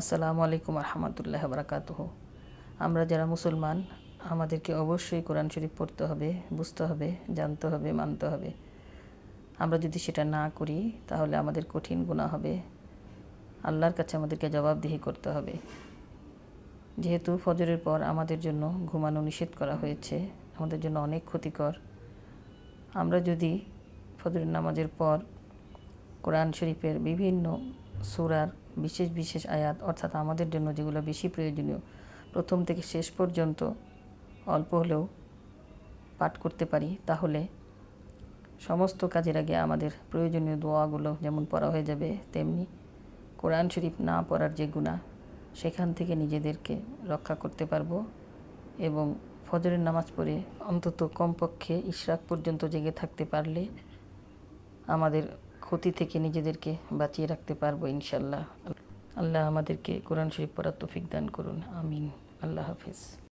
আসসালামু আলাইকুম রহমতুল্লাহ বারাকাতুহ। আমরা যারা মুসলমান, আমাদেরকে অবশ্যই কোরআন শরীফ পড়তে হবে, বুঝতে হবে, জানতে হবে, মানতে হবে। আমরা যদি সেটা না করি, তাহলে আমাদের কঠিন গুণা হবে। আল্লাহর কাছে আমাদেরকে জবাবদিহি করতে হবে। যেহেতু ফজরের পর আমাদের জন্য ঘুমানো নিষেধ করা হয়েছে, আমাদের জন্য অনেক ক্ষতিকর। আমরা যদি ফজরের নামাজের পর কোরআন শরীফের বিভিন্ন সূরার বিশেষ বিশেষ আয়াত, অর্থাৎ আমাদের জন্য যেগুলো বেশি প্রয়োজনীয়, প্রথম থেকে শেষ পর্যন্ত অল্প হলেও পাঠ করতে পারি, তাহলে সমস্ত কাজের আগে আমাদের প্রয়োজনীয় দোয়াগুলো যেমন পড়া হয়ে যাবে, তেমনি কোরআন শরীফ না পড়ার যে গুণা, সেখান থেকে নিজেদেরকে রক্ষা করতে পারব এবং ফজরের নামাজ পড়ে অন্তত কমপক্ষে ইশরাক পর্যন্ত জেগে থাকতে পারলে আমাদের ক্ষতি থেকে নিজেদেরকে বাঁচিয়ে রাখতে পারব ইনশাল্লাহ আল্লাহ আমাদেরকে কোরআন শরীফ পড়ার তৌফিক দান করুন। আমিন। আল্লাহ হাফিজ।